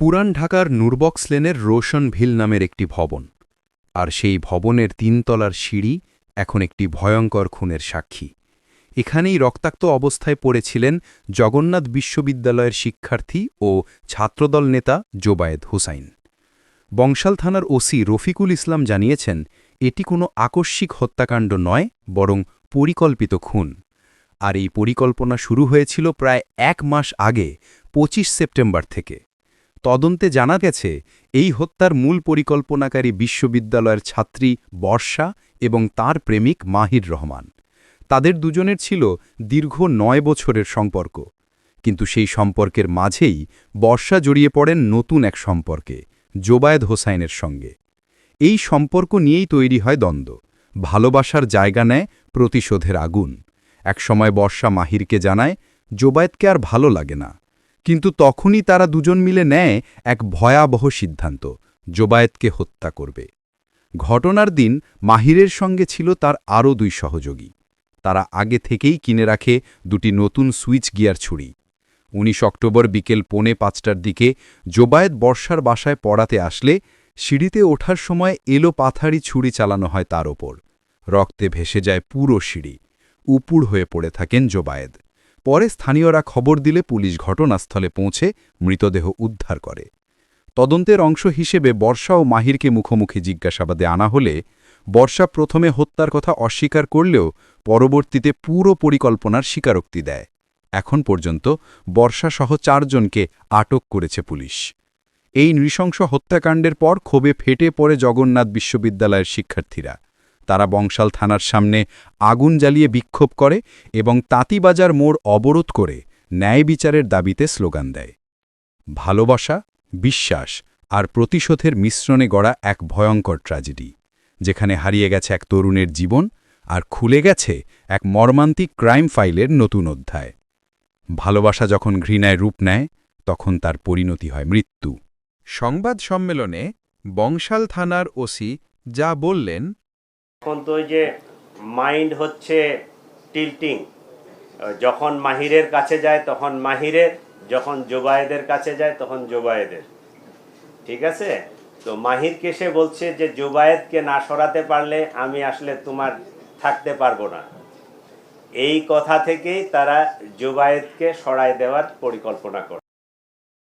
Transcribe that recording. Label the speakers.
Speaker 1: পুরান ঢাকার নুরবক্স লেনের রোশন ভিল নামের একটি ভবন, আর সেই ভবনের তিনতলার সিঁড়ি এখন একটি ভয়ঙ্কর খুনের সাক্ষী। এখানেই রক্তাক্ত অবস্থায় পড়েছিলেন জগন্নাথ বিশ্ববিদ্যালয়ের শিক্ষার্থী ও ছাত্রদল নেতা জোবায়েদ হুসাইন। বংশাল থানার ওসি রফিকুল ইসলাম জানিয়েছেন, এটি কোনো আকস্মিক হত্যাকাণ্ড নয়, বরং পরিকল্পিত খুন। আর এই পরিকল্পনা শুরু হয়েছিল প্রায় এক মাস আগে ২৫ সেপ্টেম্বর থেকে। তদন্তে জানা গেছে, এই হত্যার মূল পরিকল্পনাকারী বিশ্ববিদ্যালয়ের ছাত্রী বর্ষা এবং তার প্রেমিক মাহির রহমান। তাদের দুজনের ছিল দীর্ঘ নয় বছরের সম্পর্ক। কিন্তু সেই সম্পর্কের মাঝেই বর্ষা জড়িয়ে পড়েন নতুন এক সম্পর্কে, জোবায়েদ হোসাইনের সঙ্গে। এই সম্পর্ক নিয়েই তৈরি হয় দ্বন্দ্ব। ভালোবাসার জায়গা নেয় প্রতিশোধের আগুন। একসময় বর্ষা মাহিরকে জানায়, জোবায়েদকে আর ভালো লাগে না। কিন্তু তখনই তারা দুজন মিলে নেয় এক ভয়াবহ সিদ্ধান্ত জোবায়েতকে হত্যা করবে। ঘটনার দিন মাহিরের সঙ্গে ছিল তার আরও দুই সহযোগী। তারা আগে থেকেই কিনে রাখে দুটি নতুন সুইচ গিয়ার ছুরি। উনিশ অক্টোবর বিকেল পৌনে পাঁচটার দিকে জোবায়েত বর্ষার বাসায় পড়াতে আসলে সিঁড়িতে ওঠার সময় এলো পাথারি ছুরি চালানো হয় তার ওপর। রক্তে ভেসে যায় পুরো সিঁড়ি। উপুড় হয়ে পড়ে থাকেন জোবায়েদ। পরে স্থানীয়রা খবর দিলে পুলিশ ঘটনাস্থলে পৌঁছে মৃতদেহ উদ্ধার করে। তদন্তের অংশ হিসেবে বর্ষা ও মাহিরকে মুখোমুখি জিজ্ঞাসাবাদে আনা হলে বর্ষা প্রথমে হত্যার কথা অস্বীকার করলেও পরবর্তীতে পুরো পরিকল্পনার স্বীকারোক্তি দেয়। এখন পর্যন্ত বর্ষাসহ চারজনকে আটক করেছে পুলিশ। এই নৃশংস হত্যাকাণ্ডের পর ক্ষোভে ফেটে পড়ে জগন্নাথ বিশ্ববিদ্যালয়ের শিক্ষার্থীরা। তারা বংশাল থানার সামনে আগুন জ্বালিয়ে বিক্ষোভ করে এবং তাঁতিবাজার মোড় অবরোধ করে ন্যায় বিচারের দাবিতে স্লোগান দেয়। ভালোবাসা, বিশ্বাস আর প্রতিশোধের মিশ্রণে গড়া এক ভয়ঙ্কর ট্র্যাজেডি, যেখানে হারিয়ে গেছে এক তরুণের জীবন আর খুলে গেছে এক মর্মান্তিক ক্রাইম ফাইলের নতুন অধ্যায়। ভালোবাসা যখন ঘৃণায় রূপ নেয়, তখন তার পরিণতি হয় মৃত্যু। সংবাদ সম্মেলনে বংশাল থানার ওসি যা বললেন
Speaker 2: এখন তো ওই যে মাইন্ড হচ্ছে টিল্টিং যখন মাহিরের কাছে যায়, তখন মাহিরের যখন জোবায়েদের কাছে যায়, তখন জোবায়েদের। ঠিক আছে? তো মাহিরকে সে বলছে যে, জোবায়েদকে না সরাতে পারলে আমি আসলে তোমার থাকতে পারব না। এই কথা থেকেই তারা জোবায়েদকে সরায় দেওয়ার পরিকল্পনা করে